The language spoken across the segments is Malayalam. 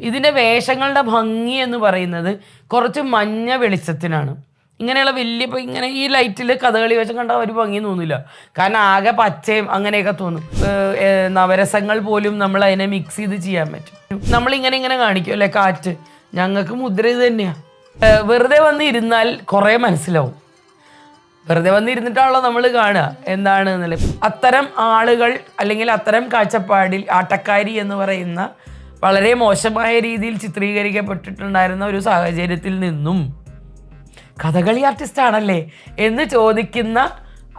ഇതിന്റെ വേഷങ്ങളുടെ ഭംഗി എന്ന് പറയുന്നത് കുറച്ച് മഞ്ഞ വെളിച്ചത്തിനാണ്. ഇങ്ങനെയുള്ള വലിയ ഇപ്പം ഇങ്ങനെ ഈ ലൈറ്റിൽ കഥകളി വേഷം കണ്ടാൽ ഒരു ഭംഗി തോന്നില്ല കാരണം ആകെ പച്ചയും അങ്ങനെയൊക്കെ തോന്നും. നവരസങ്ങൾ പോലും നമ്മൾ അതിനെ മിക്സ് ചെയ്ത് ചെയ്യാൻ പറ്റും. നമ്മളിങ്ങനെ ഇങ്ങനെ കാണിക്കും അല്ലേ? കാറ്റ്. ഞങ്ങൾക്ക് മുദ്ര ഇത് തന്നെയാണ് വെറുതെ വന്ന് ഇരുന്നാൽ കുറേ മനസ്സിലാവും. വെറുതെ വന്നിരുന്നിട്ടാണല്ലോ നമ്മൾ കാണുക. എന്താണ് എന്നുള്ളത് അത്തരം ആളുകൾ അല്ലെങ്കിൽ അത്തരം കാഴ്ചപ്പാടിൽ ആട്ടക്കാരി എന്ന് പറയുന്ന വളരെ മോശമായ രീതിയിൽ ചിത്രീകരിക്കപ്പെട്ടിട്ടുണ്ടായിരുന്ന ഒരു സാഹചര്യത്തിൽ നിന്നും കഥകളി ആർട്ടിസ്റ്റ് ആണല്ലേ എന്ന് ചോദിക്കുന്ന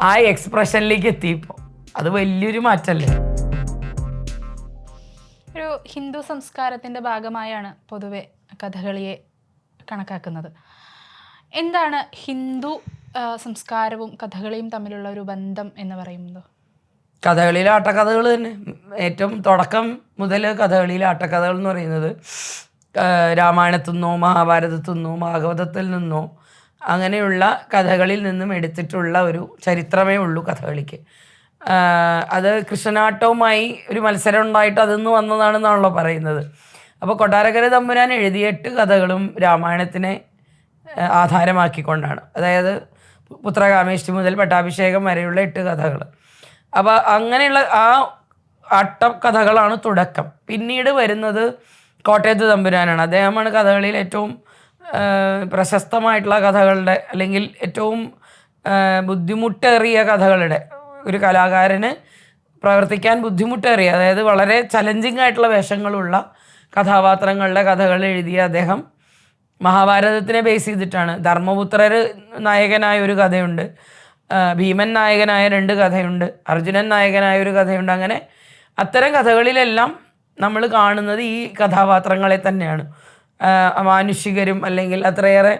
ആ എക്സ്പ്രഷനിലേക്ക് എത്തിയപ്പോൾ അത് വലിയൊരു മാറ്റമല്ലേ ഒരു ഹിന്ദു സംസ്കാരത്തിന്റെ ഭാഗമായാണ് പൊതുവെ കഥകളിയെ കണക്കാക്കുന്നത്. എന്താണ് ഹിന്ദു സംസ്കാരവും കഥകളിയും തമ്മിലുള്ള ഒരു ബന്ധം എന്ന് പറയുന്നത്? കഥകളിയിലെ ആട്ടക്കഥകൾ തന്നെ. ഏറ്റവും തുടക്കം മുതൽ കഥകളിയിലെ ആട്ടക്കഥകൾ എന്ന് പറയുന്നത് രാമായണത്തിൽ നിന്നോ മഹാഭാരതത്തിൽ നിന്നോ ഭാഗവതത്തിൽ നിന്നോ അങ്ങനെയുള്ള കഥകളിൽ നിന്നും എടുത്തിട്ടുള്ള ഒരു ചരിത്രമേ ഉള്ളൂ കഥകളിക്ക്. അത് കൃഷ്ണനാട്ടവുമായി ഒരു മത്സരം ഉണ്ടായിട്ട് അതിന്ന് വന്നതാണെന്നാണല്ലോ പറയുന്നത്. അപ്പോൾ കൊട്ടാരക്കര തമ്പുരാൻ എഴുതിയ എട്ട് കഥകളും രാമായണത്തിനെ ആധാരമാക്കിക്കൊണ്ടാണ്. അതായത് പുത്രകാമേഷ്ടി മുതൽ പട്ടാഭിഷേകം വരെയുള്ള എട്ട് കഥകൾ. അപ്പോൾ അങ്ങനെയുള്ള ആ അട്ട കഥകളാണ് തുടക്കം. പിന്നീട് വരുന്നത് കോട്ടയത്ത് തമ്പുരാനാണ്. അദ്ദേഹമാണ് കഥകളിയിൽ ഏറ്റവും പ്രശസ്തമായിട്ടുള്ള കഥകളുടെ അല്ലെങ്കിൽ ഏറ്റവും ബുദ്ധിമുട്ടേറിയ കഥകളുടെ ഒരു കലാകാരന് പ്രവർത്തിക്കാൻ ബുദ്ധിമുട്ടേറിയ അതായത് വളരെ ചലഞ്ചിങ് ആയിട്ടുള്ള വേഷങ്ങളുള്ള കഥാപാത്രങ്ങളുടെ കഥകൾ എഴുതിയ അദ്ദേഹം മഹാഭാരതത്തിനെ ബേസ് ചെയ്തിട്ടാണ്. ധർമ്മപുത്രർ നായകനായ ഒരു കഥയുണ്ട്. ഭീമൻ നായകനായ രണ്ട് കഥയുണ്ട് അർജുനൻ നായകനായ ഒരു കഥയുണ്ട്. അങ്ങനെ അത്തരം കഥകളിലെല്ലാം നമ്മൾ കാണുന്നത് ഈ കഥാപാത്രങ്ങളെ തന്നെയാണ്. അമാനുഷികരും മാനുഷികരും അല്ലെങ്കിൽ അത്രയേറെ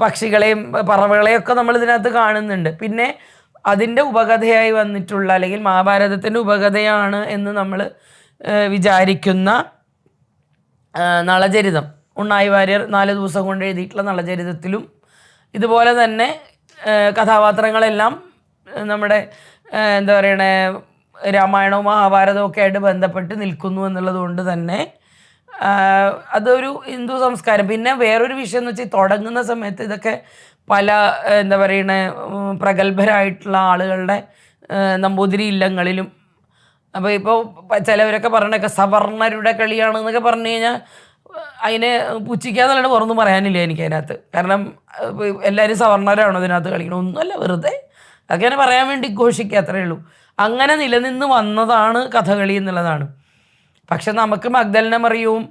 പക്ഷികളെയും പറവകളെയും നമ്മൾ ഇതിനകത്ത് കാണുന്നുണ്ട്. പിന്നെ അതിന്റെ ഉപകഥയായി വന്നിട്ടുള്ള അല്ലെങ്കിൽ മഹാഭാരതത്തിന്റെ ഉപകഥയാണ് എന്ന് നമ്മൾ വിചാരിക്കുന്ന നളചരിതം. ഉണ്ണായി വാര്യർ നാല് ദിവസം കൊണ്ട് എഴുതിയിട്ടുള്ള നളചരിതത്തിലും ഇതുപോലെ തന്നെ കഥാപാത്രങ്ങളെല്ലാം നമ്മുടെ എന്താ പറയണേ രാമായണവും മഹാഭാരതവും ഒക്കെ ആയിട്ട് ബന്ധപ്പെട്ട് നിൽക്കുന്നു എന്നുള്ളത് കൊണ്ട് തന്നെ അതൊരു ഹിന്ദു സംസ്കാരം. പിന്നെ വേറൊരു വിഷയം എന്ന് വെച്ചാൽ തുടങ്ങുന്ന സമയത്ത് ഇതൊക്കെ പല എന്താ പറയണേ പ്രഗത്ഭരായിട്ടുള്ള ആളുകളുടെ നമ്പൂതിരി ഇല്ലങ്ങളിലും. അപ്പോൾ ഇപ്പോൾ ചിലവരൊക്കെ പറഞ്ഞൊക്കെ സവർണരുടെ കളിയാണെന്നൊക്കെ പറഞ്ഞു കഴിഞ്ഞാൽ അതിനെ പുച്ഛിക്കാന്നുള്ളത് പുറമൊന്നും പറയാനില്ല എനിക്ക് അതിനകത്ത്. കാരണം എല്ലാവരും സവർണരാണോ അതിനകത്ത് കളിക്കണം ഒന്നുമല്ല വെറുതെ. അങ്ങനെ പറയാൻ വേണ്ടി ഘോഷിക്കുക അത്രേ ഉള്ളൂ. അങ്ങനെ നിലനിന്ന് വന്നതാണ് കഥകളി എന്നുള്ളതാണ്. പക്ഷെ നമുക്ക് മഗ്ദലിനെ മറിയവും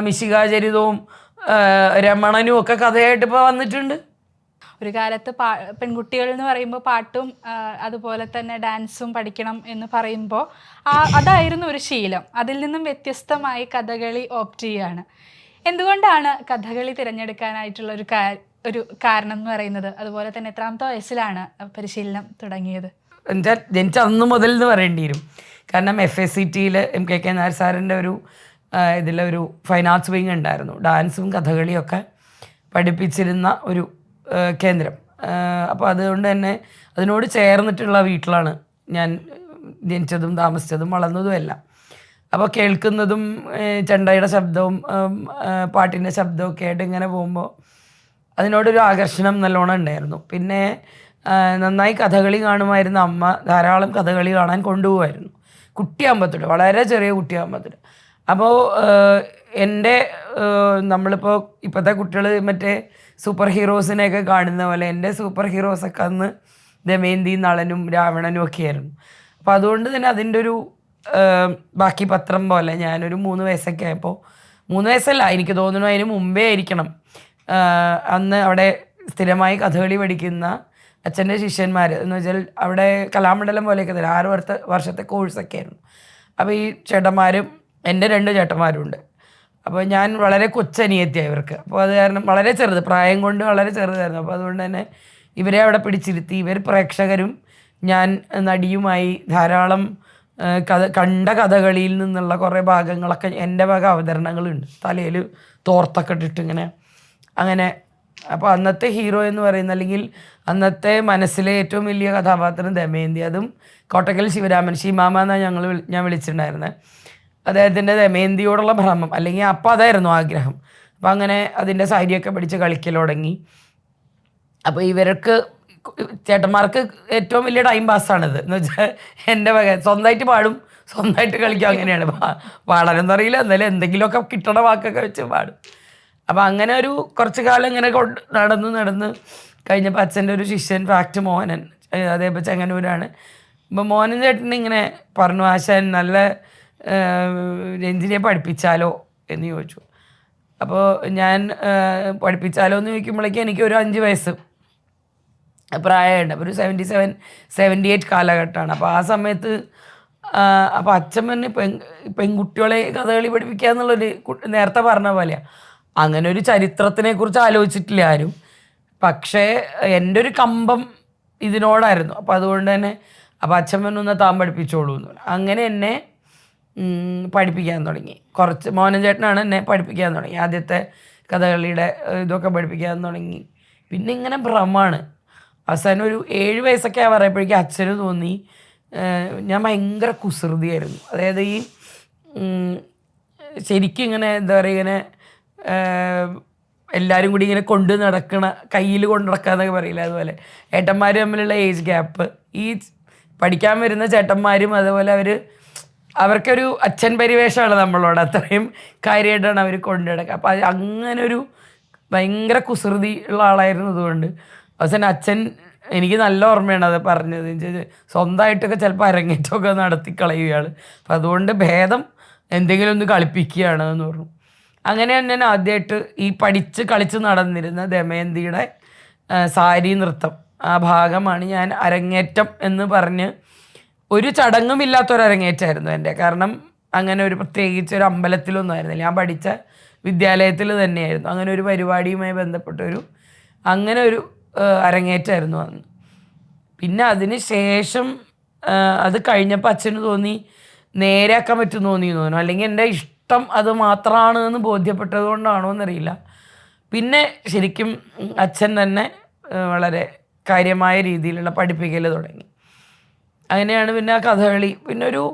മിശികാചരിതവും രമണനും ഒക്കെ കഥയായിട്ട് ഇപ്പോൾ വന്നിട്ടുണ്ട്. ഒരു കാലത്ത് പാ പെൺകുട്ടികൾ എന്ന് പറയുമ്പോൾ പാട്ടും അതുപോലെ തന്നെ ഡാൻസും പഠിക്കണം എന്ന് പറയുമ്പോൾ ആ അതായിരുന്നു ഒരു ശീലം. അതിൽ നിന്നും വ്യത്യസ്തമായി കഥകളി ഓപ്റ്റ് ചെയ്യാണ്. എന്തുകൊണ്ടാണ് കഥകളി തിരഞ്ഞെടുക്കാനായിട്ടുള്ള ഒരു ഒരു കാരണം എന്ന് പറയുന്നത്? അതുപോലെ തന്നെ എത്രാമത്തെ വയസ്സിലാണ് പരിശീലനം തുടങ്ങിയത്? എന്താ ജനിച്ച അന്ന് മുതൽ എന്ന് പറയേണ്ടി വരും. കാരണം എഫ് എസ് സി ടിയിൽ എം കെ കെ നായർ സാറിന്റെ ഒരു ഇതിലൊരു ഫൈൻ ആർട്സ് വിങ് ഉണ്ടായിരുന്നു. ഡാൻസും കഥകളിയൊക്കെ പഠിപ്പിച്ചിരുന്ന ഒരു കേന്ദ്രം. അപ്പോൾ അതുകൊണ്ട് തന്നെ അതിനോട് ചേർന്നിട്ടുള്ള വീട്ടിലാണ് ഞാൻ ജനിച്ചതും താമസിച്ചതും വളർന്നതും എല്ലാം. അപ്പോൾ കേൾക്കുന്നതും ചെണ്ടയുടെ ശബ്ദവും പാട്ടിന്റെ ശബ്ദവും ഒക്കെ ആയിട്ട് ഇങ്ങനെ പോകുമ്പോൾ അതിനോടൊരു ആകർഷണം നല്ലോണം ഉണ്ടായിരുന്നു. പിന്നെ നന്നായി കഥകളി കാണുമായിരുന്ന അമ്മ ധാരാളം കഥകളി കാണാൻ കൊണ്ടുപോകുമായിരുന്നു കുട്ടിയാകുമ്പത്തോട്ട് വളരെ ചെറിയ കുട്ടിയാകുമ്പത്തോട്ട് അപ്പോൾ എന്റെ നമ്മളിപ്പോൾ ഇപ്പോഴത്തെ കുട്ടികൾ മറ്റേ സൂപ്പർ ഹീറോസിനെയൊക്കെ കാണുന്ന പോലെ എന്റെ സൂപ്പർ ഹീറോസൊക്കെ അന്ന് ദമയന്തി നളനും രാവണനും ഒക്കെ ആയിരുന്നു. അപ്പോൾ അതുകൊണ്ട് തന്നെ അതിന്റെ ഒരു ബാക്കി പത്രം പോലെ ഞാനൊരു മൂന്ന് വയസ്സൊക്കെ ആയപ്പോൾ മൂന്ന് വയസ്സല്ല എനിക്ക് തോന്നുന്നു അതിന് മുമ്പേ ആയിരിക്കണം. അന്ന് അവിടെ സ്ഥിരമായി കഥകളി പഠിക്കുന്ന അച്ഛന്റെ ശിഷ്യന്മാർ എന്ന് വെച്ചാൽ അവിടെ കലാമണ്ഡലം പോലെയൊക്കെ തരാം ആറ് വർഷത്തെ വർഷത്തെ കോഴ്സൊക്കെ ആയിരുന്നു. അപ്പോൾ ഈ ചേട്ടന്മാരും എന്റെ രണ്ട് ചേട്ടന്മാരും ഉണ്ട്. അപ്പോൾ ഞാൻ വളരെ കൊച്ചനിയത്തി ഇവർക്ക്. അപ്പോൾ അത് കാരണം വളരെ ചെറുത് പ്രായം കൊണ്ട് വളരെ ചെറുതായിരുന്നു. അപ്പോൾ അതുകൊണ്ട് തന്നെ ഇവരെ അവിടെ പിടിച്ചിരുത്തി. ഇവർ പ്രേക്ഷകരും ഞാൻ നടിയുമായി ധാരാളം കഥ കണ്ട കഥകളിയിൽ നിന്നുള്ള കുറേ ഭാഗങ്ങളൊക്കെ എന്റെ ഭാഗം അവതരണങ്ങളുണ്ട്. തലയിൽ തോർത്തൊക്കെ ഇട്ടിട്ട് ഇങ്ങനെ അങ്ങനെ. അപ്പോൾ അന്നത്തെ ഹീറോ എന്ന് പറയുന്ന അല്ലെങ്കിൽ അന്നത്തെ മനസ്സിലെ ഏറ്റവും വലിയ കഥാപാത്രം ദമയന്തി. അതും കോട്ടക്കൽ ശിവരാമൻ. ശിമാമ എന്നാണ് ഞങ്ങൾ ഞാൻ വിളിച്ചിട്ടുണ്ടായിരുന്നത് അദ്ദേഹത്തിന്റെ ദമയന്തിയോടുള്ള ഭ്രമം അല്ലെങ്കിൽ അപ്പം അതായിരുന്നു ആഗ്രഹം. അപ്പം അങ്ങനെ അതിന്റെ സാരിയൊക്കെ പിടിച്ച് കളിക്കൽ തുടങ്ങി. അപ്പോൾ ഇവർക്ക് ചേട്ടന്മാർക്ക് ഏറ്റവും വലിയ ടൈം പാസ്സാണിത് എന്ന് വെച്ചാൽ എന്റെ വക സ്വന്തമായിട്ട് പാടും സ്വന്തമായിട്ട് കളിക്കും അങ്ങനെയാണ്. പാടാനൊന്നും അറിയില്ല എന്നാലും എന്തെങ്കിലുമൊക്കെ കിട്ടണ വാക്കൊക്കെ വെച്ച് പാടും. അപ്പോൾ അങ്ങനെ ഒരു കുറച്ച് കാലം ഇങ്ങനെ കൊണ്ട് നടന്ന് നടന്ന് കഴിഞ്ഞപ്പോൾ അച്ഛന്റെ ഒരു ശിഷ്യൻ ഫാക്ട് മോഹനൻ അതേപോലെ ചെങ്ങന്നൂരാണ് അപ്പോൾ മോഹനൻ ചേട്ടൻ ഇങ്ങനെ പറഞ്ഞു ആശാൻ നല്ല ഏഹ്, രഞ്ജിനിയെ പഠിപ്പിച്ചാലോ എന്ന് ചോദിച്ചു. അപ്പോൾ ഞാൻ പഠിപ്പിച്ചാലോ എന്ന് ചോദിക്കുമ്പോഴേക്കും എനിക്ക് ഒരു അഞ്ച് വയസ്സ് പ്രായമുണ്ട് അപ്പോൾ ഒരു സെവന്റി സെവൻ സെവന്റി എയ്റ്റ് കാലഘട്ടമാണ്. അപ്പോൾ ആ സമയത്ത് അപ്പോൾ അച്ഛൻ തന്നെ പെൺ പെൺകുട്ടികളെ കഥകളി പഠിപ്പിക്കുക എന്നുള്ളൊരു നേരത്തെ പറഞ്ഞ പോലെയാണ് അങ്ങനെ ഒരു ചരിത്രത്തിനെ കുറിച്ച് ആലോചിച്ചിട്ടില്ല ആരും. പക്ഷേ എന്റെ ഒരു കമ്പം ഇതിനോടായിരുന്നു. അപ്പോൾ അതുകൊണ്ട് തന്നെ അപ്പോൾ അച്ഛൻ ഒന്ന് താൻ പഠിപ്പിച്ചോളൂ എന്ന് അങ്ങനെ എന്നെ പഠിപ്പിക്കാൻ തുടങ്ങി. കുറച്ച് മോഹനൻ ചേട്ടനാണ് എന്നെ പഠിപ്പിക്കാൻ തുടങ്ങി. ആദ്യത്തെ കഥകളിയുടെ ഇതൊക്കെ പഠിപ്പിക്കാൻ തുടങ്ങി. പിന്നെ ഇങ്ങനെ ഭ്രമമാണ്. അവസാനം ഒരു ഏഴ് വയസ്സൊക്കെ പറയുമ്പോഴേക്കും അച്ഛന് തോന്നി ഞാൻ ഭയങ്കര കുസൃതിയായിരുന്നു. അതായത് ഈ ശരിക്കും ഇങ്ങനെ എന്താ പറയുക ഇങ്ങനെ എല്ലാവരും കൂടി ഇങ്ങനെ കൊണ്ട് നടക്കണ കയ്യിൽ കൊണ്ട് നടക്കുക എന്നൊക്കെ പറയില്ല അതുപോലെ. ഏട്ടന്മാർ തമ്മിലുള്ള ഏജ് ഗ്യാപ്പ് ഈ പഠിക്കാൻ വരുന്ന ചേട്ടന്മാരും അതുപോലെ അവർ അവർക്കൊരു അച്ഛൻ പരിവേഷമാണ് നമ്മളോട്. അത്രയും കാര്യമായിട്ടാണ് അവർ കൊണ്ടുനടക്കുക. അപ്പം അത് അങ്ങനെ ഒരു ഭയങ്കര കുസൃതി ഉള്ള ആളായിരുന്നു അതുകൊണ്ട് അവസാനം അച്ഛൻ എനിക്ക് നല്ല ഓർമ്മയാണ് അത് പറഞ്ഞത്. സ്വന്തമായിട്ടൊക്കെ ചിലപ്പോൾ അരങ്ങേറ്റമൊക്കെ നടത്തി കളയുകയാണ് അപ്പം അതുകൊണ്ട് ഭേദം എന്തെങ്കിലും ഒന്ന് കളിപ്പിക്കുകയാണ് എന്ന് പറഞ്ഞു. അങ്ങനെയാണ് ഞാൻ ആദ്യമായിട്ട് ഈ പഠിച്ച് കളിച്ച് നടന്നിരുന്ന ദമയന്തിയുടെ സാരി നൃത്തം. ആ ഭാഗമാണ് ഞാൻ അരങ്ങേറ്റം എന്ന് പറഞ്ഞ് ഒരു ചടങ്ങും അരങ്ങേറ്റമായിരുന്നു എന്റെ. കാരണം അങ്ങനെ ഒരു പ്രത്യേകിച്ച് ഒരു അമ്പലത്തിലൊന്നും ആയിരുന്നില്ല. ഞാൻ പഠിച്ച വിദ്യാലയത്തിൽ തന്നെയായിരുന്നു. അങ്ങനെ ഒരു പരിപാടിയുമായി ബന്ധപ്പെട്ടൊരു അങ്ങനെ ഒരു അരങ്ങേറ്റായിരുന്നു അന്ന്. പിന്നെ അതിന് ശേഷം അത് കഴിഞ്ഞപ്പോൾ അച്ഛന് തോന്നി നേരെയാക്കാൻ പറ്റുമെന്ന് തോന്നി തോന്നുന്നു. അല്ലെങ്കിൽ എന്റെ ഇഷ്ടം അത് മാത്രമാണ് എന്ന് ബോധ്യപ്പെട്ടത് കൊണ്ടാണോ എന്നറിയില്ല. പിന്നെ ശരിക്കും അച്ഛൻ തന്നെ വളരെ കാര്യമായ രീതിയിലുള്ള പഠിപ്പിക്കൽ തുടങ്ങി. അങ്ങനെയാണ് പിന്നെ ആ കഥകളി. പിന്നെ ഒരു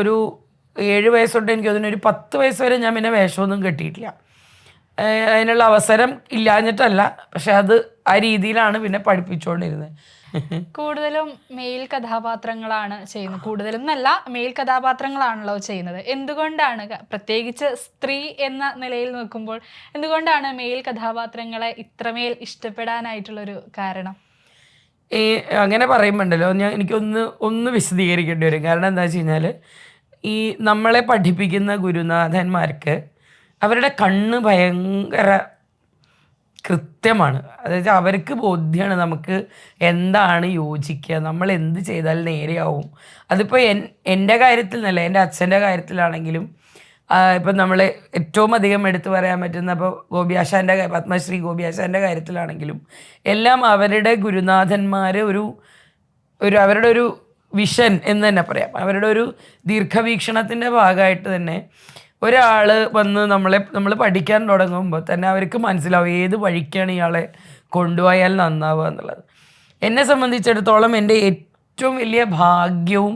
ഒരു ഏഴ് വയസ്സൊട്ട് എനിക്ക് ഒരു പത്ത് വയസ്സ് വരെ ഞാൻ പിന്നെ വേഷമൊന്നും കെട്ടിയിട്ടില്ല. അതിനുള്ള അവസരം ഇല്ലാഞ്ഞിട്ടല്ല പക്ഷെ അത് ആ രീതിയിലാണ് പിന്നെ പഠിപ്പിച്ചുകൊണ്ടിരുന്നത്. കൂടുതലും മെയിൽ കഥാപാത്രങ്ങളാണ് ചെയ്യുന്നത്. കൂടുതലും എന്നല്ല മെയിൽ കഥാപാത്രങ്ങളാണല്ലോ ചെയ്യുന്നത്. എന്തുകൊണ്ടാണ് പ്രത്യേകിച്ച് സ്ത്രീ എന്ന നിലയിൽ നോക്കുമ്പോൾ എന്തുകൊണ്ടാണ് മെയിൽ കഥാപാത്രങ്ങളെ ഇത്രമേൽ ഇഷ്ടപ്പെടാനായിട്ടുള്ളൊരു കാരണം? ഈ അങ്ങനെ പറയുമ്പോണ്ടല്ലോ ഞാൻ എനിക്കൊന്ന് ഒന്ന് വിശദീകരിക്കേണ്ടി വരും. കാരണം എന്താ വെച്ച് കഴിഞ്ഞാൽ ഈ നമ്മളെ പഠിപ്പിക്കുന്ന ഗുരുനാഥന്മാർക്ക് അവരുടെ കണ്ണ് ഭയങ്കര കൃത്യമാണ്. അതായത് അവർക്ക് ബോധ്യമാണ് നമുക്ക് എന്താണ് യോജിക്കുക നമ്മൾ എന്ത് ചെയ്താൽ നേരെയാവും. അതിപ്പോൾ എൻ എന്റെ കാര്യത്തിൽ നിന്നല്ല എന്റെ അച്ഛന്റെ കാര്യത്തിലാണെങ്കിലും ഇപ്പം നമ്മൾ ഏറ്റവും അധികം എടുത്തു പറയാൻ പറ്റുന്ന ഇപ്പോൾ ഗോപിയാശാന്റെ പത്മശ്രീ ഗോപിയാശാന്റെ കാര്യത്തിലാണെങ്കിലും എല്ലാം അവരുടെ ഗുരുനാഥന്മാർ ഒരു ഒരു അവരുടെ ഒരു വിഷൻ എന്ന് തന്നെ പറയാം. അവരുടെ ഒരു ദീർഘവീക്ഷണത്തിന്റെ ഭാഗമായിട്ട് തന്നെ ഒരാൾ വന്ന് നമ്മളെ നമ്മൾ പഠിക്കാൻ തുടങ്ങുമ്പോൾ തന്നെ അവർക്ക് മനസ്സിലാവും ഏത് വഴിക്കാണ് ഇയാളെ കൊണ്ടുപോയാൽ നന്നാവുക എന്നുള്ളത്. എന്നെ സംബന്ധിച്ചിടത്തോളം എന്റെ ഏറ്റവും വലിയ ഭാഗ്യവും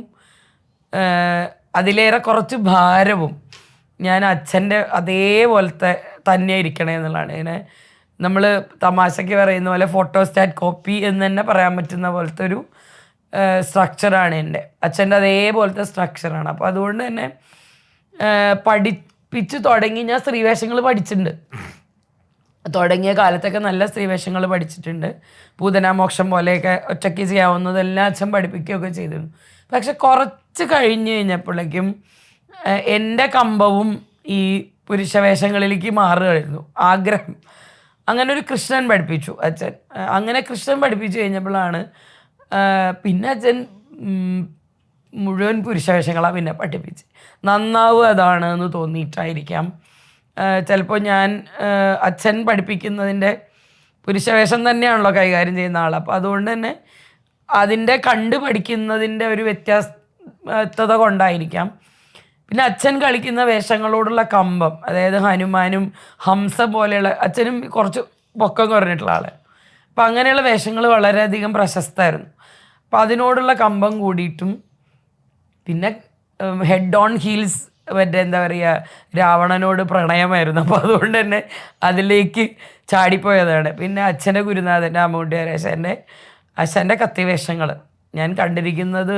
അതിലേറെ കുറച്ച് ഭാരവും ഞാൻ അച്ഛന്റെ അതേപോലത്തെ തന്നെ ഇരിക്കണേ എന്നുള്ളതാണ്. ഇങ്ങനെ നമ്മൾ തമാശയ്ക്ക് പറയുന്ന പോലെ ഫോട്ടോസ്റ്റാറ്റ് കോപ്പി എന്ന് തന്നെ പറയാൻ പറ്റുന്ന പോലത്തെ ഒരു സ്ട്രക്ചറാണ് എന്റെ. അച്ഛന്റെ അതേപോലത്തെ സ്ട്രക്ചറാണ് അപ്പോൾ അതുകൊണ്ട് തന്നെ പഠിപ്പിച്ച് തുടങ്ങി ഞാൻ സ്ത്രീവേഷങ്ങൾ പഠിച്ചിട്ടുണ്ട്. തുടങ്ങിയ കാലത്തൊക്കെ നല്ല സ്ത്രീവേഷങ്ങൾ പഠിച്ചിട്ടുണ്ട്. പൂതനാമോക്ഷം പോലെയൊക്കെ ഒറ്റയ്ക്ക് ചെയ്യാവുന്നതെല്ലാം അച്ഛൻ പഠിപ്പിക്കുകയൊക്കെ ചെയ്തിരുന്നു. പക്ഷെ കുറച്ച് കഴിഞ്ഞ് കഴിഞ്ഞപ്പോഴേക്കും എന്റെ കമ്പവും ഈ പുരുഷവേഷങ്ങളിലേക്ക് മാറുകയായിരുന്നു. ആഗ്രഹം. അങ്ങനെ ഒരു കൃഷ്ണൻ പഠിപ്പിച്ചു അച്ഛൻ. അങ്ങനെ കൃഷ്ണൻ പഠിപ്പിച്ചു കഴിഞ്ഞപ്പോഴാണ് പിന്നെ അച്ഛൻ മുഴുവൻ പുരുഷവേഷങ്ങളാണ് പിന്നെ പഠിപ്പിച്ച്. നന്നാവുക അതാണ് എന്ന് തോന്നിയിട്ടായിരിക്കാം ചിലപ്പോൾ ഞാൻ അച്ഛൻ പഠിപ്പിക്കുന്നതിന്റെ പുരുഷവേഷം തന്നെയാണല്ലോ കൈകാര്യം ചെയ്യുന്ന ആൾ അപ്പോൾ അതുകൊണ്ട് തന്നെ അതിന്റെ കണ്ട് പഠിക്കുന്നതിന്റെ ഒരു വ്യത്യാസത കൊണ്ടായിരിക്കാം. പിന്നെ അച്ഛൻ കളിക്കുന്ന വേഷങ്ങളോടുള്ള കമ്പം അതായത് ഹനുമാനും ഹംസ പോലെയുള്ള അച്ഛനും കുറച്ച് പൊക്കം കുറഞ്ഞിട്ടുള്ള ആൾ. അപ്പം അങ്ങനെയുള്ള വേഷങ്ങൾ വളരെയധികം പ്രശസ്തമായിരുന്നു. അപ്പം അതിനോടുള്ള കമ്പം കൂടിയിട്ടും പിന്നെ ഹെഡ് ഓൺ ഹീൽസ് മറ്റേ എന്താ പറയുക രാവണനോട് പ്രണയമായിരുന്നു. അപ്പോൾ അതുകൊണ്ട് തന്നെ അതിലേക്ക് ചാടിപ്പോയതാണ്. പിന്നെ അച്ഛന്റെ ഗുരുനാഥന്റെ അമ്മൂട്ടിയാരേശന്റെ അച്ഛന്റെ കത്തിവേഷങ്ങൾ. ഞാൻ കണ്ടിരിക്കുന്നത്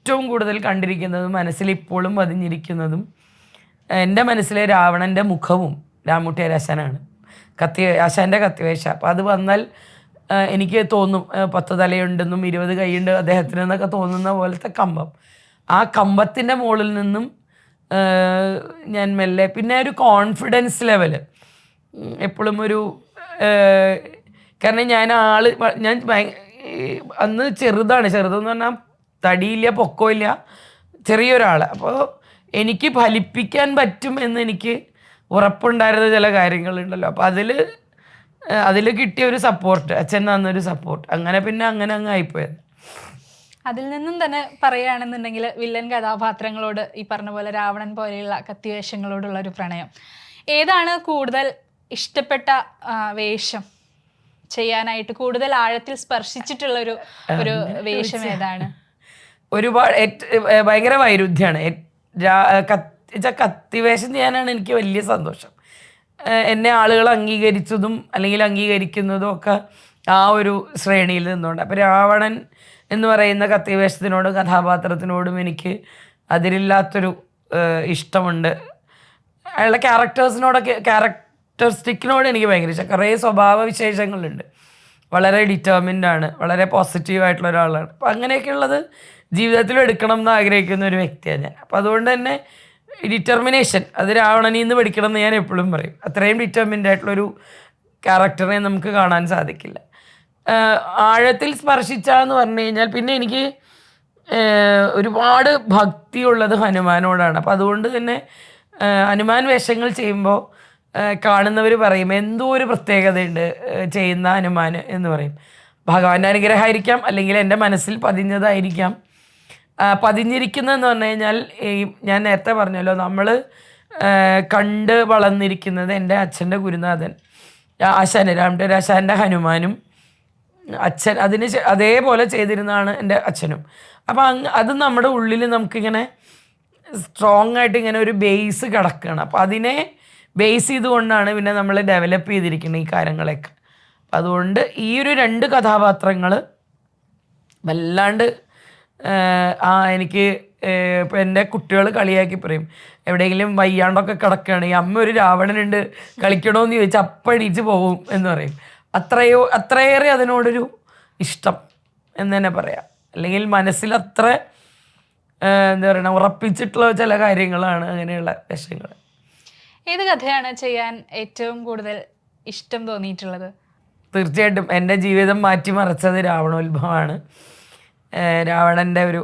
ഏറ്റവും കൂടുതൽ കണ്ടിരിക്കുന്നതും മനസ്സിൽ ഇപ്പോഴും പതിഞ്ഞിരിക്കുന്നതും എന്റെ മനസ്സിലെ രാവണന്റെ മുഖവും രാമൂട്ടി ഹരേശനാണ് കത്തി ആശാന്റെ കത്തിവേഷ. അപ്പം അത് വന്നാൽ എനിക്ക് തോന്നും പത്ത് തലയുണ്ടെന്നും ഇരുപത് കൈയുണ്ട് അദ്ദേഹത്തിന് എന്നൊക്കെ തോന്നുന്ന പോലത്തെ കമ്പം. ആ കമ്പത്തിന്റെ മുകളിൽ നിന്നും ഞാൻ മെല്ലെ പിന്നെ ഒരു കോൺഫിഡൻസ് ലെവൽ എപ്പോഴും ഒരു കാരണം ഞാൻ ആൾ ഞാൻ അന്ന് ചെറുതാണ്. ചെറുതെന്ന് പറഞ്ഞാൽ തടിയില്ല പൊക്കമില്ല ചെറിയൊരാൾ അപ്പോൾ എനിക്ക് ഫലിപ്പിക്കാൻ പറ്റും എന്ന് എനിക്ക് ഉറപ്പുണ്ടായിരുന്ന ചില കാര്യങ്ങളുണ്ടല്ലോ. അപ്പോൾ അതിൽ അതിൽ കിട്ടിയ ഒരു സപ്പോർട്ട് അച്ഛൻ തന്നൊരു സപ്പോർട്ട് അങ്ങനെ പിന്നെ അങ്ങനെ അങ്ങ് ആയിപ്പോയത്. അതിൽ നിന്നും തന്നെ പറയുകയാണെന്നുണ്ടെങ്കിൽ വില്ലൻ കഥാപാത്രങ്ങളോട് ഈ പറഞ്ഞ പോലെ രാവണൻ പോലെയുള്ള കത്തിവേഷങ്ങളോടുള്ള ഒരു പ്രണയം. ഏതാണ് കൂടുതൽ ഇഷ്ടപ്പെട്ട വേഷം? ചെയ്യാനായിട്ട് കൂടുതൽ ആഴത്തിൽ സ്പർശിച്ചിട്ടുള്ള ഒരു ഒരു വേഷം ഏതാണ്? ഒരുപാട് ഭയങ്കര വൈരുദ്ധ്യമാണ് കത്തിവേഷം ചെയ്യാനാണ് എനിക്ക് വലിയ സന്തോഷം. എന്നെ ആളുകൾ അംഗീകരിച്ചതും അല്ലെങ്കിൽ അംഗീകരിക്കുന്നതും ഒക്കെ ആ ഒരു ശ്രേണിയിൽ നിന്നുകൊണ്ട് അപ്പോൾ രാവണൻ എന്ന് പറയുന്ന കത്തിവേഷത്തിനോടും കഥാപാത്രത്തിനോടും എനിക്ക് അതിലില്ലാത്തൊരു ഇഷ്ടമുണ്ട്. അയാളുടെ ക്യാരക്ടേഴ്സിനോടൊക്കെ ക്യാരക്ടറിസ്റ്റിക്കിനോട് എനിക്ക് ഭയങ്കര ഇഷ്ടം. കുറേ സ്വഭാവ വിശേഷങ്ങളുണ്ട് വളരെ ഡിറ്റർമിൻഡ് ആണ് വളരെ പോസിറ്റീവ് ആയിട്ടുള്ള ഒരാളാണ്. അപ്പം അങ്ങനെയൊക്കെയുള്ളത് ജീവിതത്തിൽ എടുക്കണം എന്ന് ആഗ്രഹിക്കുന്ന ഒരു വ്യക്തിയാണ് ഞാൻ. അപ്പോൾ അതുകൊണ്ട് തന്നെ ഡിറ്റർമിനേഷൻ അത് രാവണനിൽ നിന്ന് പഠിക്കണം എന്ന് ഞാൻ എപ്പോഴും പറയും. അത്രയും ഡിറ്റർമിൻഡ് ആയിട്ടുള്ളൊരു ക്യാരക്ടറിനെ നമുക്ക് കാണാൻ സാധിക്കില്ല. ആഴത്തിൽ സ്പർശിച്ചാന്ന് പറഞ്ഞു കഴിഞ്ഞാൽ പിന്നെ എനിക്ക് ഒരുപാട് ഭക്തിയുള്ളത് ഹനുമാനോടാണ്. അപ്പോൾ അതുകൊണ്ട് തന്നെ ഹനുമാൻ വേഷങ്ങൾ ചെയ്യുമ്പോൾ കാണുന്നവർ പറയും എന്തോ ഒരു പ്രത്യേകതയുണ്ട് ചെയ്യുന്ന ഹനുമാൻ എന്ന് പറയും. ഭഗവാന്റെ അനുഗ്രഹമായിരിക്കാം അല്ലെങ്കിൽ എന്റെ മനസ്സിൽ പതിഞ്ഞതായിരിക്കാം. പതിഞ്ഞിരിക്കുന്നതെന്ന് പറഞ്ഞു കഴിഞ്ഞാൽ ഈ ഞാൻ നേരത്തെ പറഞ്ഞല്ലോ നമ്മൾ കണ്ട് വളർന്നിരിക്കുന്നത് എന്റെ അച്ഛന്റെ ഗുരുനാഥൻ ആശാൻ ആശാന്റെ ഹനുമാനും അച്ഛൻ അതിന് അതേപോലെ ചെയ്തിരുന്നതാണ് എന്റെ അച്ഛനും. അപ്പോൾ അങ്ങ് അത് നമ്മുടെ ഉള്ളിൽ നമുക്കിങ്ങനെ സ്ട്രോങ് ആയിട്ട് ഇങ്ങനെ ഒരു ബേസ് കിടക്കുകയാണ് അപ്പോൾ അതിനെ ബേസ് ചെയ്തുകൊണ്ടാണ് പിന്നെ നമ്മൾ ഡെവലപ്പ് ചെയ്തിരിക്കുന്നത് ഈ കാര്യങ്ങളൊക്കെ. അതുകൊണ്ട് ഈ ഒരു രണ്ട് കഥാപാത്രങ്ങൾ വല്ലാണ്ട് ആ എനിക്ക് ഇപ്പം എന്റെ കുട്ടികൾ കളിയാക്കി പറയും. എവിടെയെങ്കിലും വയ്യാണ്ടൊക്കെ കിടക്കുകയാണെങ്കിൽ അമ്മ ഒരു രാവണനുണ്ട് കളിക്കണമെന്ന് ചോദിച്ചാൽ അപ്പം എണീച്ച് പോകും എന്ന് പറയും. അത്രയോ അത്രയേറെ അതിനോടൊരു ഇഷ്ടം എന്ന് തന്നെ പറയാം. അല്ലെങ്കിൽ മനസ്സിൽ അത്ര എന്താ പറയുക ഉറപ്പിച്ചിട്ടുള്ള ചില കാര്യങ്ങളാണ് അങ്ങനെയുള്ള വിഷയങ്ങൾ ഏത് കഥയാണ് ചെയ്യാൻ ഏറ്റവും കൂടുതൽ ഇഷ്ടം തോന്നിയിട്ടുള്ളത്? തീർച്ചയായിട്ടും എന്റെ ജീവിതം മാറ്റിമറിച്ചത് രാവണോത്ഭവമാണ്. രാവണന്റെ ഒരു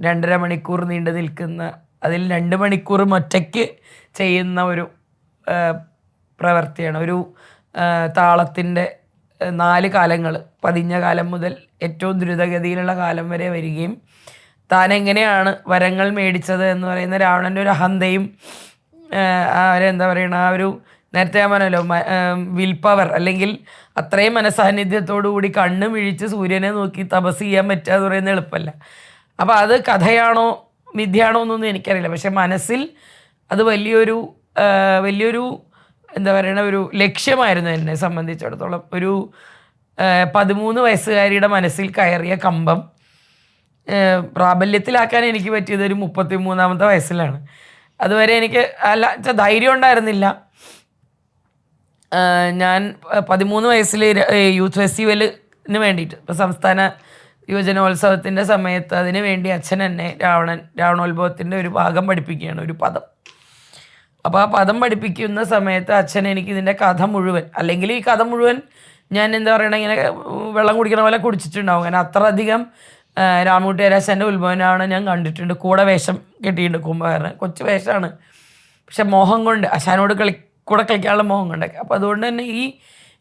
രണ്ടര മണിക്കൂർ നീണ്ടു നിൽക്കുന്ന അതിൽ രണ്ട് മണിക്കൂർ ഒറ്റയ്ക്ക് ചെയ്യുന്ന ഒരു പ്രവൃത്തിയാണ് ഒരു താളത്തിന്റെ നാല് കാലങ്ങൾ പതിഞ്ഞ കാലം മുതൽ ഏറ്റവും ദ്രുതഗതിയിലുള്ള കാലം വരെ വരികയും താൻ എങ്ങനെയാണ് വരങ്ങൾ മേടിച്ചത് എന്ന് പറയുന്ന രാവണന്റെ ഒരു അഹന്തയും എന്താ പറയണ ആ ഒരു നേരത്തെ ഞാൻ പറഞ്ഞല്ലോ വിൽ പവർ അല്ലെങ്കിൽ അത്രയും മനസാന്നിധ്യത്തോടു കൂടി കണ്ണ് മിഴിച്ച് സൂര്യനെ നോക്കി തപസ് ചെയ്യാൻ പറ്റുക എന്ന് പറയുന്നത് എളുപ്പമല്ല. അപ്പോൾ അത് കഥയാണോ വിദ്യയാണോ എന്നൊന്നും എനിക്കറിയില്ല. പക്ഷെ മനസ്സിൽ അത് വലിയൊരു വലിയൊരു എന്താ പറയണ ഒരു ലക്ഷ്യമായിരുന്നു എന്നെ സംബന്ധിച്ചിടത്തോളം. ഒരു പതിമൂന്ന് വയസ്സുകാരിയുടെ മനസ്സിൽ കയറിയ കമ്പം പ്രാബല്യത്തിലാക്കാൻ എനിക്ക് പറ്റിയത് ഒരു മുപ്പത്തി മൂന്നാമത്തെ വയസ്സിലാണ്. അതുവരെ എനിക്ക് അല്ല ധൈര്യം ഉണ്ടായിരുന്നില്ല. ഞാൻ പതിമൂന്ന് വയസ്സിൽ യൂത്ത് ഫെസ്റ്റിവലിന് വേണ്ടിയിട്ട് ഇപ്പോൾ സംസ്ഥാന യുവജനോത്സവത്തിന്റെ സമയത്ത് അതിന് വേണ്ടി അച്ഛൻ എന്നെ രാവണൻ രാവണോത്ഭവത്തിന്റെ ഒരു ഭാഗം പഠിപ്പിക്കുകയാണ് ഒരു പദം. അപ്പോൾ ആ പദം പഠിപ്പിക്കുന്ന സമയത്ത് അച്ഛൻ എനിക്ക് ഇതിന്റെ കഥ മുഴുവൻ അല്ലെങ്കിൽ ഈ കഥ മുഴുവൻ ഞാൻ എന്താ പറയണ ഇങ്ങനെ വെള്ളം കുടിക്കണ പോലെ കുടിച്ചിട്ടുണ്ടാവും. കാരണം അത്രയധികം രാമൂട്ടി രാശന്റെ ഉത്ഭവനാണ് ഞാൻ കണ്ടിട്ടുണ്ട്. കൂടെ വേഷം കെട്ടിയിട്ടുണ്ട് കുംഭകർണൻ. കൊച്ചു വേഷമാണ് പക്ഷെ മോഹം കൊണ്ട് അശാനോട് കളി കൂടെ കളിക്കാനുള്ള മോഹം കൊണ്ടൊക്കെ അപ്പോൾ അതുകൊണ്ട് തന്നെ ഈ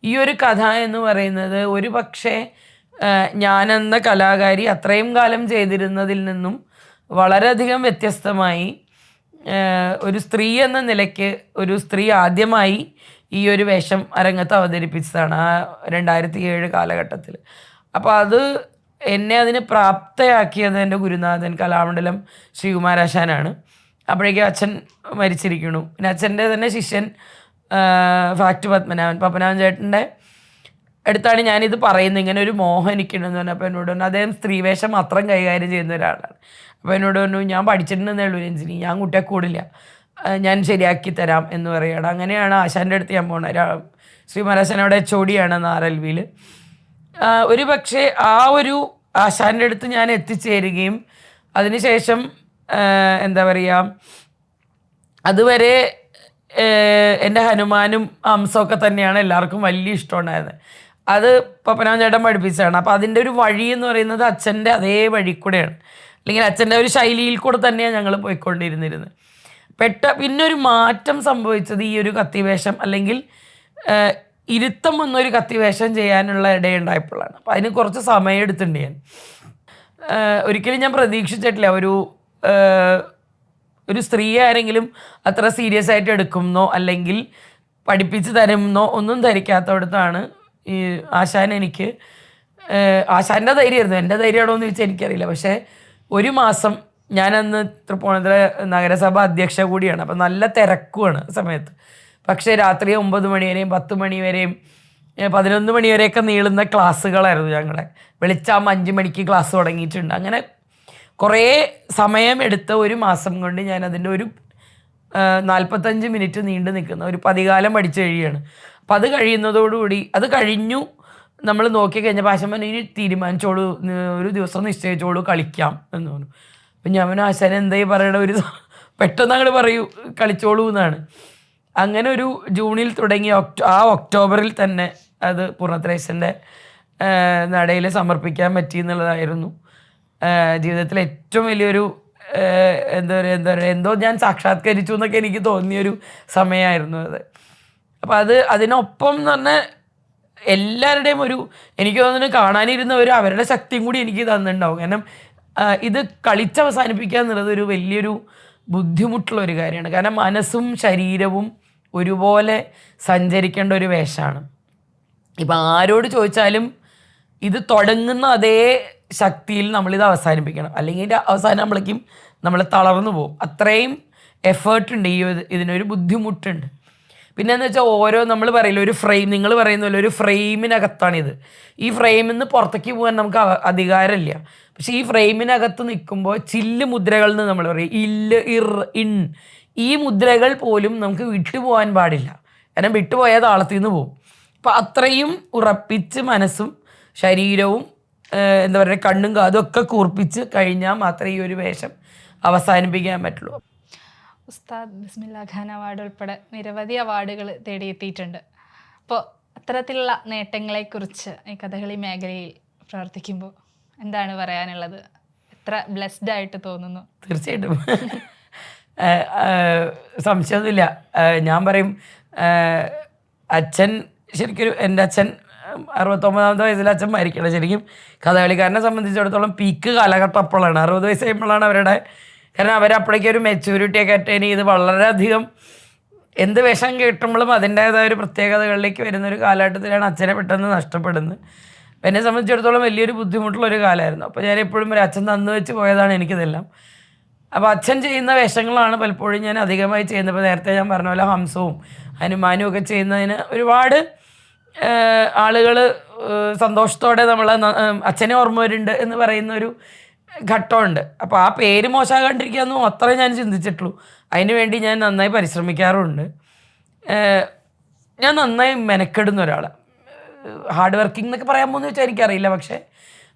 ഈ ഒരു കഥ എന്ന് പറയുന്നത് ഒരു പക്ഷേ ഞാനെന്ന കലാകാരി അത്രയും കാലം ചെയ്തിരുന്നതിൽ നിന്നും വളരെയധികം വ്യത്യസ്തമായി ഒരു സ്ത്രീ എന്ന നിലയ്ക്ക് ഒരു സ്ത്രീ ആദ്യമായി ഈ ഒരു വേഷം അരങ്ങത്ത് അവതരിപ്പിച്ചതാണ് ആ രണ്ടായിരത്തി ഏഴ് കാലഘട്ടത്തിൽ അപ്പോൾ അത് എന്നെ അതിന് പ്രാപ്തയാക്കിയത് എന്റെ ഗുരുനാഥൻ കലാമണ്ഡലം ശ്രീകുമാരാശാനാണ്. അപ്പോഴേക്കും അച്ഛൻ മരിച്ചിരിക്കണു. പിന്നെ അച്ഛന്റെ തന്നെ ശിഷ്യൻ ഫാക്ട് പത്മനാഭൻ പത്മനാഭൻ ചേട്ടന്റെ അടുത്താണ് ഞാനിത് പറയുന്നത്. ഇങ്ങനെ ഒരു മോഹം എനിക്കുണ്ടെന്ന് പറഞ്ഞപ്പോൾ എന്നോട് പറഞ്ഞു അദ്ദേഹം സ്ത്രീവേഷം മാത്രം കൈകാര്യം ചെയ്യുന്ന ഒരാളാണ്. അപ്പോൾ എന്നോട് പറഞ്ഞു ഞാൻ പഠിച്ചിട്ടുണ്ടെന്നേ ഉള്ളൂ രഞ്ജിനി. ഞാൻ കുട്ടിയെ കൂടില്ല. ഞാൻ ശരിയാക്കി തരാം എന്ന് പറയുകയാണ്. അങ്ങനെയാണ് ആശാന്റെ അടുത്ത് ഞാൻ പോണത്. ഒരാൾ ശ്രീ മരാശൻ അവിടെ ചോടിയാണ് ഡിയാണ് എൽ വിയിൽ ഒരു പക്ഷേ ആ ഒരു ആശാന്റെ അടുത്ത് ഞാൻ എത്തിച്ചേരുകയും അതിനുശേഷം എന്താ പറയുക അതുവരെ എന്റെ ഹനുമാനും ഹംസമൊക്കെ തന്നെയാണ് എല്ലാവർക്കും വലിയ ഇഷ്ടമുണ്ടായിരുന്നത് അത് പപ്പനാൻ ചേട്ടൻ പഠിപ്പിച്ചതാണ്. അപ്പോൾ അതിന്റെ ഒരു വഴി എന്ന് പറയുന്നത് അച്ഛന്റെ അതേ വഴി കൂടെയാണ്. അല്ലെങ്കിൽ അച്ഛന്റെ ഒരു ശൈലിയിൽ കൂടെ തന്നെയാണ് ഞങ്ങൾ പോയിക്കൊണ്ടിരുന്നിരുന്നത്. പെട്ട പിന്നെ ഒരു മാറ്റം സംഭവിച്ചത് ഈ ഒരു കത്തിവേഷം അല്ലെങ്കിൽ ഇരുത്തം വന്നൊരു കത്തിവേഷം ചെയ്യാനുള്ള ഇടയുണ്ടായപ്പോഴാണ് അപ്പോൾ അതിന് കുറച്ച് സമയം എടുത്തിട്ടുണ്ട് ഞാൻ. ഒരിക്കലും ഞാൻ പ്രതീക്ഷിച്ചിട്ടില്ല. ഒരു ഒരു സ്ത്രീ ആരെങ്കിലും അത്ര സീരിയസ് ആയിട്ട് എടുക്കുമെന്നോ അല്ലെങ്കിൽ പഠിപ്പിച്ച് തരുമെന്നോ ഒന്നും ധരിക്കാത്തവിടത്താണ് ഈ ആശാൻ എനിക്ക് ആശാന്റെ ധൈര്യമായിരുന്നു. എന്റെ ധൈര്യമാണോ എന്ന് ചോദിച്ചാൽ എനിക്കറിയില്ല. പക്ഷേ ഒരു മാസം ഞാനന്ന് തൃപ്പൂണിത്തുറ നഗരസഭ അധ്യക്ഷ കൂടിയാണ്. അപ്പം നല്ല തിരക്കുമാണ് സമയത്ത്. പക്ഷേ രാത്രി ഒമ്പത് മണി വരെയും പത്ത് മണി വരെയും പതിനൊന്ന് മണി വരെയൊക്കെ നീളുന്ന ക്ലാസ്സുകളായിരുന്നു ഞങ്ങളുടെ. വെളിച്ചാകുമ്പോൾ അഞ്ച് മണിക്ക് ക്ലാസ് തുടങ്ങിയിട്ടുണ്ട്. അങ്ങനെ കുറേ സമയം എടുത്ത ഒരു മാസം കൊണ്ട് ഞാൻ അതിന്റെ ഒരു നാൽപ്പത്തഞ്ച് മിനിറ്റ് നീണ്ടു നിൽക്കുന്ന ഒരു പതികാലം പഠിച്ചു കഴിയുകയാണ്. അപ്പം അത് കഴിയുന്നതോടുകൂടി അത് കഴിഞ്ഞു നമ്മൾ നോക്കി കഴിഞ്ഞപ്പോൾ ആശാൻ ഇനി തീരുമാനിച്ചോളൂ ഒരു ദിവസം നിശ്ചയിച്ചോളൂ കളിക്കാം എന്ന് പറഞ്ഞു. അപ്പം ഞാൻ ആശാൻ എന്തായി പറയണ ഒരു പെട്ടെന്ന് അങ്ങോട്ട് പറയൂ കളിച്ചോളൂ എന്നാണ്. അങ്ങനെ ഒരു ജൂണിൽ തുടങ്ങി ഒക്ടോ ആ ഒക്ടോബറിൽ തന്നെ അത് പൂർണത്രേശന്റെ നടയിൽ സമർപ്പിക്കാൻ പറ്റി എന്നുള്ളതായിരുന്നു. ആഹ് ജീവിതത്തിലെ ഏറ്റവും വലിയൊരു എന്താ പറയുക എന്താ പറയുക എന്തോ ഞാൻ സാക്ഷാത്കരിച്ചു എന്നൊക്കെ എനിക്ക് തോന്നിയൊരു സമയമായിരുന്നു അത്. അപ്പോൾ അത് അതിനൊപ്പം എന്ന് പറഞ്ഞാൽ എല്ലാവരുടെയും ഒരു എനിക്ക് തോന്നുന്നു കാണാനിരുന്നവർ അവരുടെ ശക്തിയും കൂടി എനിക്ക് തന്നിട്ടുണ്ടാവും. കാരണം ഇത് കളിച്ചവസാനിപ്പിക്കുക എന്നുള്ളത് ഒരു വലിയൊരു ബുദ്ധിമുട്ടുള്ള ഒരു കാര്യമാണ്. കാരണം മനസ്സും ശരീരവും ഒരുപോലെ സഞ്ചരിക്കേണ്ട ഒരു വേഷമാണ്. ഇപ്പം ആരോട് ചോദിച്ചാലും ഇത് തുടങ്ങുന്ന അതേ ശക്തിയിൽ നമ്മളിത് അവസാനിപ്പിക്കണം. അല്ലെങ്കിൽ അവസാനം നമ്മളേക്കും നമ്മൾ തളർന്നു പോകും. അത്രയും എഫേർട്ട് ഉണ്ട്. ഈ ഇതിനൊരു ബുദ്ധിമുട്ടുണ്ട്. പിന്നെ എന്ന് വെച്ചാൽ ഓരോ നമ്മൾ പറയില്ല ഒരു ഫ്രെയിം നിങ്ങൾ പറയുന്ന പോലെ ഒരു ഫ്രെയിമിനകത്താണിത് ഈ ഫ്രെയിമിൽ നിന്ന് പുറത്തേക്ക് പോകാൻ നമുക്ക് അധികാരമില്ല. പക്ഷെ ഈ ഫ്രെയിമിനകത്ത് നിൽക്കുമ്പോൾ ചില്ല് മുദ്രകൾ എന്ന് നമ്മൾ പറയും ഇല്ല് ഇർ ഇൺ ഈ മുദ്രകൾ പോലും നമുക്ക് വിട്ടുപോകാൻ പാടില്ല. കാരണം വിട്ടുപോയാൽ താളത്തിൽ നിന്ന് പോകും. അപ്പം അത്രയും ഉറപ്പിച്ച് മനസ്സും ശരീരവും എന്താ പറയുക കണ്ണും കാതും ഒക്കെ കൂർപ്പിച്ച് കഴിഞ്ഞാൽ മാത്രമേ ഈ ഒരു വേഷം അവസാനിപ്പിക്കാൻ പറ്റുള്ളൂ. ഉസ്താദ് ബിസ്മില്ല ഖാൻ അവാർഡ് ഉൾപ്പെടെ നിരവധി അവാർഡുകൾ തേടിയെത്തിയിട്ടുണ്ട്. അപ്പോൾ അത്തരത്തിലുള്ള നേട്ടങ്ങളെക്കുറിച്ച് ഈ കഥകളി മേഖലയിൽ പ്രവർത്തിക്കുമ്പോൾ എന്താണ് പറയാനുള്ളത്? എത്ര ബ്ലെസ്ഡ് ആയിട്ട് തോന്നുന്നു? തീർച്ചയായിട്ടും. സംശയമൊന്നുമില്ല. ഞാൻ പറയും അച്ഛൻ ശരിക്കും എന്റെ അച്ഛൻ അറുപത്തൊമ്പതാമത്തെ വയസ്സിൽ അച്ഛൻ മരിക്കണം ശരിക്കും. കഥകളിക്കാരനെ സംബന്ധിച്ചിടത്തോളം പീക്ക് കാലഘട്ടം അപ്പോഴാണ് അറുപത് വയസ്സ് കഴിയുമ്പോഴാണ് അവരുടെ കാരണം അവരപ്പോഴേക്കും ഒരു മെച്യൂരിറ്റി ഒക്കെ അറ്റൈൻ ചെയ്ത് വളരെയധികം എന്ത് വിഷം കിട്ടുമ്പോഴും അതിന്റേതായ ഒരു പ്രത്യേകതകളിലേക്ക് വരുന്ന ഒരു കാലഘട്ടത്തിലാണ് അച്ഛനെ പെട്ടെന്ന് നഷ്ടപ്പെടുന്നത്. അപ്പം എന്നെ സംബന്ധിച്ചിടത്തോളം വലിയൊരു ബുദ്ധിമുട്ടുള്ള ഒരു കാലമായിരുന്നു. അപ്പോൾ ഞാൻ എപ്പോഴും ഒരു അച്ഛൻ തന്നു വെച്ച് പോയതാണ് എനിക്കിതെല്ലാം. അപ്പോൾ അച്ഛൻ ചെയ്യുന്ന വേഷങ്ങളാണ് പലപ്പോഴും ഞാൻ അധികമായി ചെയ്യുന്നത്. ഇപ്പോൾ നേരത്തെ ഞാൻ പറഞ്ഞ പോലെ ഹംസവും ഹനുമാനും ഒക്കെ ചെയ്യുന്നതിന് ഒരുപാട് ആളുകൾ സന്തോഷത്തോടെ നമ്മൾ അച്ഛനെ ഓർമ്മ വരുന്നുണ്ട് എന്ന് പറയുന്ന ഒരു ഘട്ടമുണ്ട്. അപ്പോൾ ആ പേര് മോശമാകാണ്ടിരിക്കാമെന്നും അത്രേ ഞാൻ ചിന്തിച്ചിട്ടുള്ളൂ. അതിന് വേണ്ടി ഞാൻ നന്നായി പരിശ്രമിക്കാറുണ്ട്. ഞാൻ നന്നായി മെനക്കെടുന്ന ഒരാളാണ് ഹാർഡ് വർക്കിംഗ് എന്നൊക്കെ പറയാൻ പോകുന്ന വെച്ചാൽ എനിക്കറിയില്ല. പക്ഷേ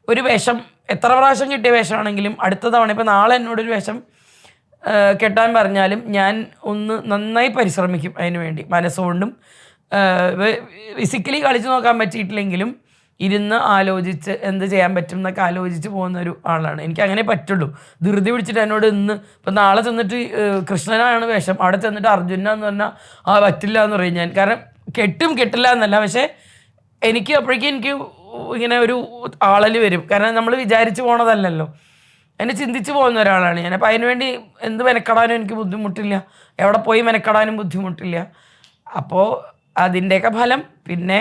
ഒരു വേഷം എത്ര പ്രാവശ്യം കിട്ടിയ വേഷമാണെങ്കിലും അടുത്ത തവണ ഇപ്പോൾ നാളെ എന്നോടൊരു വേഷം കെട്ടാൻ പറഞ്ഞാലും ഞാൻ ഒന്ന് നന്നായി പരിശ്രമിക്കും അതിന് വേണ്ടി. മനസ്സുകൊണ്ടും ഫിസിക്കലി കളിച്ചു നോക്കാൻ പറ്റിയിട്ടില്ലെങ്കിലും ഇരുന്ന് ആലോചിച്ച് എന്ത് ചെയ്യാൻ പറ്റും എന്നൊക്കെ ആലോചിച്ച് പോകുന്ന ഒരു ആളാണ്. എനിക്ക് അങ്ങനെ പറ്റുള്ളൂ. ധൃതി പിടിച്ചിട്ട് എന്നോട് ഇന്ന് ഇപ്പം നാളെ ചെന്നിട്ട് കൃഷ്ണനാണ് വേഷം. അവിടെ ചെന്നിട്ട് അർജുന എന്ന് പറഞ്ഞാൽ ആ പറ്റില്ല എന്ന് പറയും ഞാൻ. കാരണം കെട്ടും കെട്ടില്ല എന്നല്ല. പക്ഷേ എനിക്ക് അപ്പോഴേക്കും എനിക്ക് ഇങ്ങനെ ഒരു ആളൽ വരും. കാരണം നമ്മൾ വിചാരിച്ചു പോണതല്ലല്ലോ. എന്നെ ചിന്തിച്ചു പോകുന്ന ഒരാളാണ് ഞാൻ. അപ്പോൾ അതിനുവേണ്ടി എന്ത് മെനക്കെടാനും എനിക്ക് ബുദ്ധിമുട്ടില്ല. എവിടെ പോയി മെനക്കെടാനും ബുദ്ധിമുട്ടില്ല. അപ്പോൾ അതിന്റെയൊക്കെ ഫലം. പിന്നെ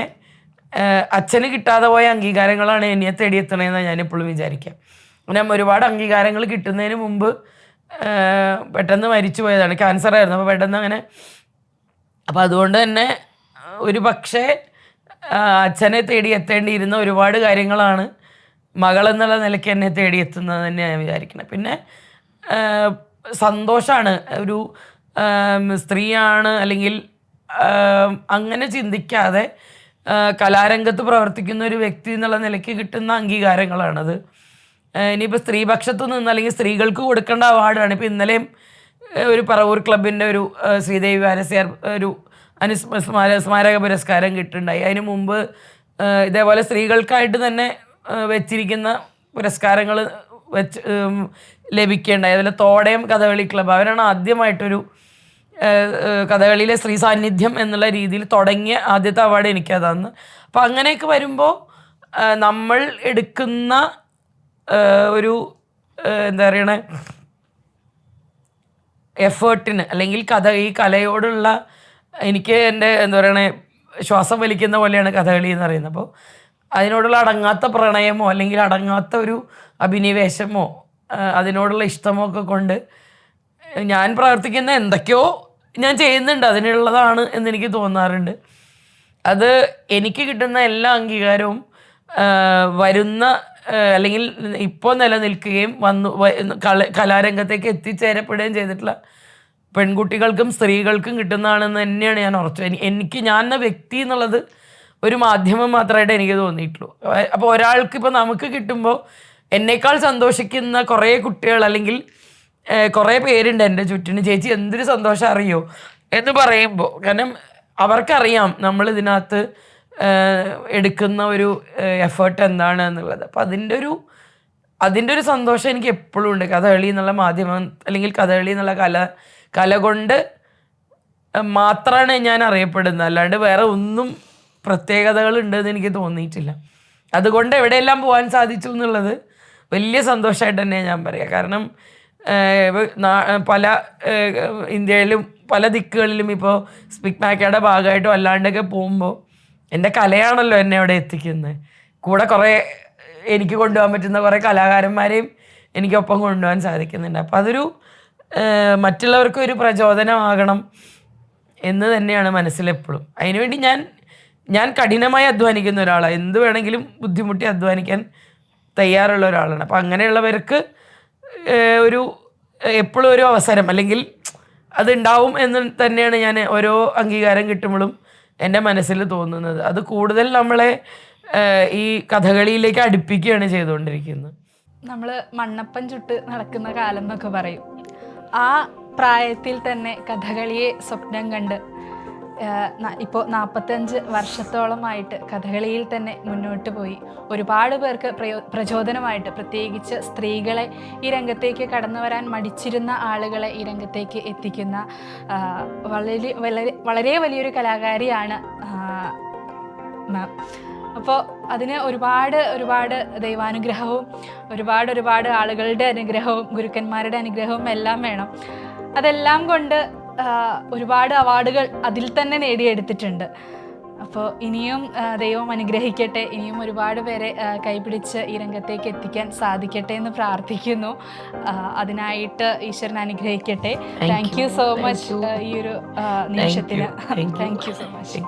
അച്ഛന് കിട്ടാതെ പോയ അംഗീകാരങ്ങളാണ് എന്നെ ഞാൻ എപ്പോഴും വിചാരിക്കാം. പിന്നെ ഒരുപാട് അംഗീകാരങ്ങൾ കിട്ടുന്നതിന് മുമ്പ് പെട്ടെന്ന് മരിച്ചു പോയതാണ്. ക്യാൻസർ ആയിരുന്നു. അപ്പോൾ പെട്ടെന്ന് അങ്ങനെ അപ്പോൾ അതുകൊണ്ട് തന്നെ ഒരു പക്ഷേ അച്ഛനെ തേടി എത്തേണ്ടിയിരുന്ന ഒരുപാട് കാര്യങ്ങളാണ് മകൾ എന്നുള്ള നിലയ്ക്ക് എന്നെ തേടി എത്തുന്നത് തന്നെ ഞാൻ വിചാരിക്കുന്നത് പിന്നെ സന്തോഷമാണ് ഒരു സ്ത്രീയാണ് അല്ലെങ്കിൽ അങ്ങനെ ചിന്തിക്കാതെ കലാരംഗത്ത് പ്രവർത്തിക്കുന്ന ഒരു വ്യക്തി എന്നുള്ള നിലയ്ക്ക് കിട്ടുന്ന അംഗീകാരങ്ങളാണത്. ഇനിയിപ്പോൾ സ്ത്രീപക്ഷത്തു നിന്ന് അല്ലെങ്കിൽ സ്ത്രീകൾക്ക് കൊടുക്കേണ്ട അവാർഡാണ്. ഇപ്പോൾ ഇന്നലെയും ഒരു പറവൂർ ക്ലബിന്റെ ഒരു ശ്രീദേവി വാരസ്യാർ ഒരു അനുസ്മ സ്മാര സ്മാരക പുരസ്കാരം കിട്ടുണ്ടായി അതിന് മുമ്പ് ഇതേപോലെ സ്ത്രീകൾക്കായിട്ട് തന്നെ വെച്ചിരിക്കുന്ന പുരസ്കാരങ്ങൾ വെച്ച് ലഭിക്കേണ്ടായി അതുപോലെ തോടയം കഥകളി ക്ലബ്ബ് അവരാണ് ആദ്യമായിട്ടൊരു കഥകളിയിലെ സ്ത്രീ സാന്നിധ്യം എന്നുള്ള രീതിയിൽ തുടങ്ങിയ ആദ്യത്തെ അവാർഡ് എനിക്കതാന്ന് അപ്പോൾ അങ്ങനെയൊക്കെ വരുമ്പോൾ നമ്മൾ എടുക്കുന്ന ഒരു എന്താ പറയണേ എഫേർട്ടിന് അല്ലെങ്കിൽ കഥ ഈ കലയോടുള്ള എനിക്ക് എന്റെ എന്താ പറയണേ ശ്വാസം വലിക്കുന്ന പോലെയാണ് കഥകളി എന്ന് പറയുന്നത്. അപ്പോൾ അതിനോടുള്ള അടങ്ങാത്ത പ്രണയമോ അല്ലെങ്കിൽ അടങ്ങാത്ത ഒരു അഭിനിവേശമോ അതിനോടുള്ള ഇഷ്ടമോ ഒക്കെ കൊണ്ട് ഞാൻ പ്രവർത്തിക്കുന്ന എന്തൊക്കെയോ ഞാൻ ചെയ്യുന്നുണ്ട്. അതിനുള്ളതാണ് എന്ന് എനിക്ക് തോന്നാറുണ്ട്. അത് എനിക്ക് കിട്ടുന്ന എല്ലാ അംഗീകാരവും വരുന്ന അല്ലെങ്കിൽ ഇപ്പോൾ നിലനിൽക്കുകയും വന്നു കലാരംഗത്തേക്ക് എത്തിച്ചേരപ്പെടുകയും ചെയ്തിട്ടുള്ള പെൺകുട്ടികൾക്കും സ്ത്രീകൾക്കും കിട്ടുന്നതാണെന്ന് തന്നെയാണ് ഞാൻ ഉറച്ചു. എനിക്ക് ഞാൻ എന്ന വ്യക്തി എന്നുള്ളത് ഒരു മാധ്യമം മാത്രമായിട്ട് എനിക്ക് തോന്നിയിട്ടുള്ളൂ. അപ്പോൾ ഒരാൾക്ക് ഇപ്പോൾ നമുക്ക് കിട്ടുമ്പോൾ എന്നേക്കാൾ സന്തോഷിക്കുന്ന കുറേ കുട്ടികൾ അല്ലെങ്കിൽ കുറേ പേരുണ്ട് എന്റെ ചുറ്റിന്. ചേച്ചി എന്തൊരു സന്തോഷം അറിയോ? എന്ന് പറയുമ്പോൾ കാരണം അവർക്കറിയാം നമ്മൾ ഇതിനകത്ത് എടുക്കുന്ന ഒരു എഫേർട്ട് എന്താണ് എന്നുള്ളത്. അപ്പം അതിന്റെ ഒരു അതിന്റെ ഒരു സന്തോഷം എനിക്ക് എപ്പോഴും ഉണ്ട്. കഥകളി എന്നുള്ള മാധ്യമം അല്ലെങ്കിൽ കഥകളി എന്നുള്ള കല കല കൊണ്ട് മാത്രമാണ് ഞാൻ അറിയപ്പെടുന്നത്. അല്ലാണ്ട് വേറെ ഒന്നും പ്രത്യേകതകൾ ഉണ്ടെന്ന് എനിക്ക് തോന്നിയിട്ടില്ല. അതുകൊണ്ട് എവിടെയെല്ലാം പോകാൻ സാധിച്ചു എന്നുള്ളത് വലിയ സന്തോഷമായിട്ട് തന്നെ ഞാൻ പറയുക കാരണം പല ഇന്ത്യയിലും പല ദിക്കുകളിലും ഇപ്പോൾ സ്പിക് മാക്കയുടെ ഭാഗമായിട്ടും അല്ലാണ്ടൊക്കെ പോകുമ്പോൾ എന്റെ കലയാണല്ലോ എന്നെ അവിടെ എത്തിക്കുന്നത് കൂടെ കുറേ എനിക്ക് കൊണ്ടുപോകാൻ പറ്റുന്ന കുറേ കലാകാരന്മാരെയും എനിക്കൊപ്പം കൊണ്ടുപോകാൻ സാധിക്കുന്നുണ്ട്. അപ്പോൾ അതൊരു മറ്റുള്ളവർക്കും ഒരു പ്രചോദനമാകണം എന്ന് തന്നെയാണ് മനസ്സിലെപ്പോഴും. അതിനുവേണ്ടി ഞാൻ ഞാൻ കഠിനമായി അധ്വാനിക്കുന്ന ഒരാളാണ് എന്ത് വേണമെങ്കിലും ബുദ്ധിമുട്ടി അധ്വാനിക്കാൻ തയ്യാറുള്ള ഒരാളാണ്. അപ്പം അങ്ങനെയുള്ളവർക്ക് ഒരു എപ്പോഴും ഒരു അവസരം. അല്ലെങ്കിൽ അതുണ്ടാവും എന്ന് തന്നെയാണ് ഞാൻ ഓരോ അംഗീകാരം കിട്ടുമ്പോഴും എന്റെ മനസ്സിൽ തോന്നുന്നത്. അത് കൂടുതൽ നമ്മളെ ഈ കഥകളിയിലേക്ക് അടുപ്പിക്കുകയാണ് ചെയ്തുകൊണ്ടിരിക്കുന്നത്. നമ്മൾ മണ്ണപ്പൻ ചുട്ട് നടക്കുന്ന കാലം എന്നൊക്കെ പറയും. ആ പ്രായത്തിൽ തന്നെ കഥകളിയെ സ്വപ്നം കണ്ട് ഇപ്പോൾ നാൽപ്പത്തഞ്ച് വർഷത്തോളമായിട്ട് കഥകളിയിൽ തന്നെ മുന്നോട്ട് പോയി. ഒരുപാട് പേർക്ക് പ്രയോ പ്രചോദനമായിട്ട് പ്രത്യേകിച്ച് സ്ത്രീകളെ ഈ രംഗത്തേക്ക് കടന്നു വരാൻ മടിച്ചിരുന്ന ആളുകളെ ഈ രംഗത്തേക്ക് എത്തിക്കുന്ന വളരെ വളരെ വളരെ വലിയൊരു കലാകാരിയാണ് മാം. അപ്പോൾ അതിന് ഒരുപാട് ഒരുപാട് ദൈവാനുഗ്രഹവും ഒരുപാട് ഒരുപാട് ആളുകളുടെ അനുഗ്രഹവും ഗുരുക്കന്മാരുടെ അനുഗ്രഹവും എല്ലാം വേണം. അതെല്ലാം കൊണ്ട് ഒരുപാട് അവാർഡുകൾ അതിൽ തന്നെ നേടിയെടുത്തിട്ടുണ്ട്. അപ്പോൾ ഇനിയും ദൈവം അനുഗ്രഹിക്കട്ടെ. ഇനിയും ഒരുപാട് പേരെ കൈപിടിച്ച് ഈ രംഗത്തേക്ക് എത്തിക്കാൻ സാധിക്കട്ടെ എന്ന് പ്രാർത്ഥിക്കുന്നു. അതിനായിട്ട് ഈശ്വരൻ അനുഗ്രഹിക്കട്ടെ. താങ്ക് യു സോ മച്ച് ഈ ഒരു നിമിഷത്തിന്. Thank you so much